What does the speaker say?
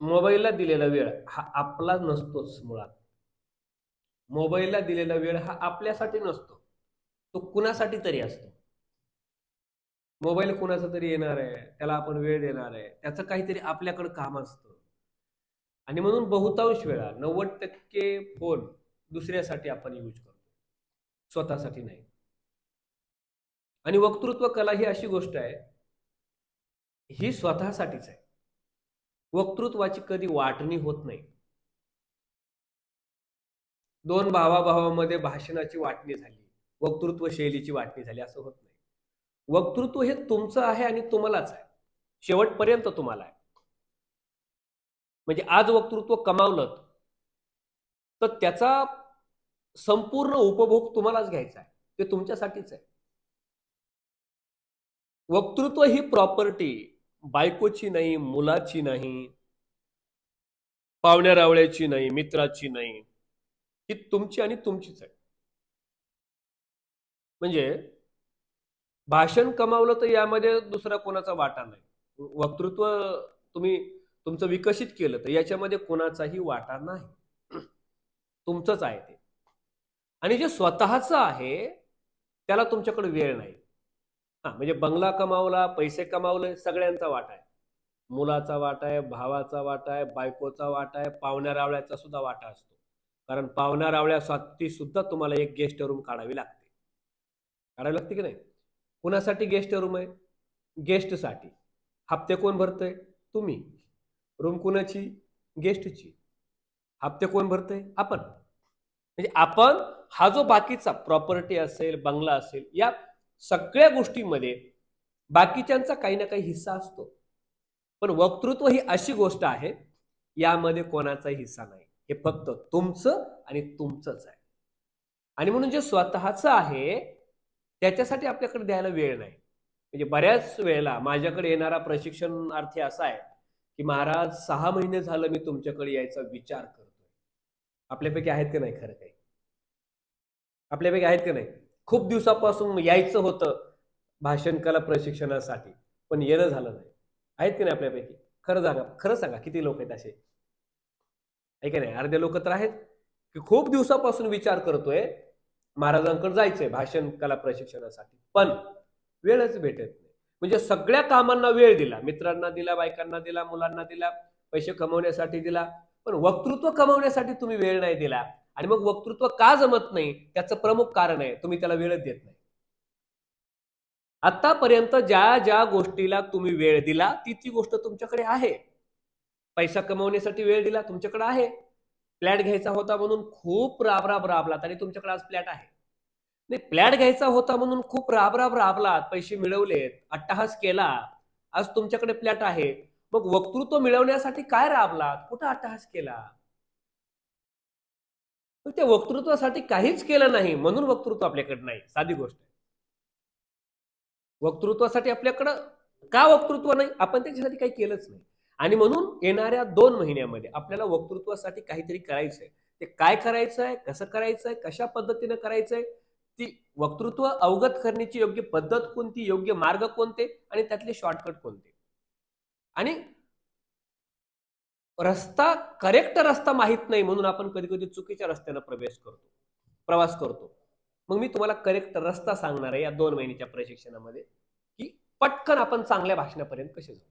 मोबाईलला दिलेला वेळ हा आपला नसतोच मुळात. मोबाईलला दिलेला वेळ हा आपल्यासाठी नसतो. तो कुणासाठी तरी असतो. मोबाईल कुणाचा तरी येणार आहे त्याला आपण वेळ देणार आहे त्याचं काहीतरी आपल्याकडे काम असतं. आणि म्हणून बहुतांश वेळा नव्वद टक्के फोन दुसऱ्यासाठी आपण यूज करतो. स्वतःसाठी नाही. आणि वक्तृत्व कला ही अशी गोष्ट आहे ही स्वतःसाठीच आहे. वक्तृत्वाची कधी वाटणी होत नाही. दोन भावाभावामध्ये भाषणाची वाटणी झाली वक्तृत्व शैलीची वाटणी झाली असं होत नाही. वक्तृत्व हे तुमचं आहे आणि तुम्हालाच आहे. शेवटपर्यंत तुम्हाला आहे. म्हणजे आज वक्तृत्व कमावलं तर त्याचा संपूर्ण उपभोग तुम्हालाच घ्यायचा आहे. ते तुमच्यासाठीच आहे. वक्तृत्व ही प्रॉपर्टी बायकोची नाही मुलाची नाही पाहुण्या रावळ्याची नाही मित्राची नाही ही तुमची आणि तुमचीच आहे. म्हणजे भाषण कमावलं तर यामध्ये दुसरा कोणाचा वाटा नाही. वक्तृत्व तुम्ही तुमचं विकसित केलं तर याच्यामध्ये कोणाचाही वाटा नाही. तुमचंच आहे ते. आणि जे स्वतःचं आहे त्याला तुमच्याकडे वेळ नाही. हा म्हणजे बंगला कमावला पैसे कमावले सगळ्यांचा वाटा आहे. मुलाचा वाटा आहे भावाचा वाटा आहे बायकोचा वाटा आहे पाहुण्या रावळ्याचा सुद्धा वाटा असतो. कारण पाहुण्या रावळ्यासाठी सुद्धा तुम्हाला एक गेस्ट रूम काढावी लागते. काढावी लागते की नाही? कुणासाठी गेस्ट रूम आहे? गेस्टसाठी. हप्ते कोण भरतंय? तुम्ही. रूम कुणाची? गेस्टची. हप्ते कोण भरतंय? आपण. म्हणजे आपण हा जो बाकीचा प्रॉपर्टी असेल बंगला असेल या सगळ्या गोष्टींमध्ये बाकीच्यांचा काही ना काही हिस्सा असतो. पण वक्तृत्व ही अशी गोष्ट आहे यामध्ये कोणाचाही हिस्सा नाही. हे फक्त तुमचं आणि तुमचंच आहे. आणि म्हणून जे स्वतःचं आहे त्याच्यासाठी आपल्याकडे द्यायला वेळ नाही. म्हणजे बऱ्याच वेळेला माझ्याकडे येणारा प्रशिक्षणार्थी असा आहे की महाराज सहा महिने झालं मी तुमच्याकडे यायचा विचार करतोय. आपल्यापैकी आहेत का नाही खरं काही? आपल्यापैकी आहेत का नाही? खूप दिवसापासून यायचं होतं भाषण कला प्रशिक्षणासाठी पण येणं झालं नाही. आहेत की नाही आपल्यापैकी? खरं सांगा खरं सांगा किती लोक आहेत असे? आहे नाही? अर्धे लोक तर आहेत की खूप दिवसापासून विचार करतोय महाराजांकडे जायचंय भाषण कला प्रशिक्षणासाठी पण वेळच भेटत नाही. म्हणजे सगळ्या कामांना वेळ दिला मित्रांना दिला बायकांना दिला मुलांना दिला पैसे कमवण्यासाठी दिला पण वक्तृत्व कमवण्यासाठी तुम्ही वेळ नाही दिला. आणि मग वक्तृत्व का जमत नाही त्याचं प्रमुख कारण आहे तुम्ही त्याला वेळच देत नाही. आतापर्यंत ज्या ज्या गोष्टीला तुम्ही वेळ दिला ती ती गोष्ट तुमच्याकडे आहे. पैसा कमवण्यासाठी वेळ दिला तुमच्याकडे आहे. फ्लॅट घ्यायचा होता म्हणून खूप राबराब राबलात आणि तुमच्याकडे आज फ्लॅट आहे. नाही फ्लॅट घ्यायचा होता म्हणून खूप राबराब राबलात पैसे मिळवलेत अट्टहास केला आज तुमच्याकडे फ्लॅट आहे. मग वक्तृत्व मिळवण्यासाठी काय राबलात? कुठं अट्टहास केला मग त्या वक्तृत्वासाठी काहीच केलं नाही म्हणून वक्तृत्व आपल्याकडे नाही. साधी गोष्ट आहे. वक्तृत्वासाठी आपल्याकडं का वक्तृत्व नाही? आपण त्याच्यासाठी काही केलंच नाही. आणि म्हणून येणाऱ्या दोन महिन्यामध्ये आपल्याला वक्तृत्वासाठी काहीतरी करायचंय. ते काय करायचं आहे कसं करायचं आहे कशा पद्धतीनं करायचंय? ती वक्तृत्व अवगत करण्याची योग्य पद्धत कोणती? योग्य मार्ग कोणते? आणि त्यातले शॉर्टकट कोणते? आणि रस्ता करेक्ट रस्ता माहीत नाही म्हणून आपण कधी कधी चुकीच्या रस्त्यानं प्रवेश करतो प्रवास करतो. मग मी तुम्हाला करेक्ट रस्ता सांगणार आहे या दोन महिन्याच्या प्रशिक्षणामध्ये की पटकन आपण चांगल्या भाषणापर्यंत कसे जाऊ?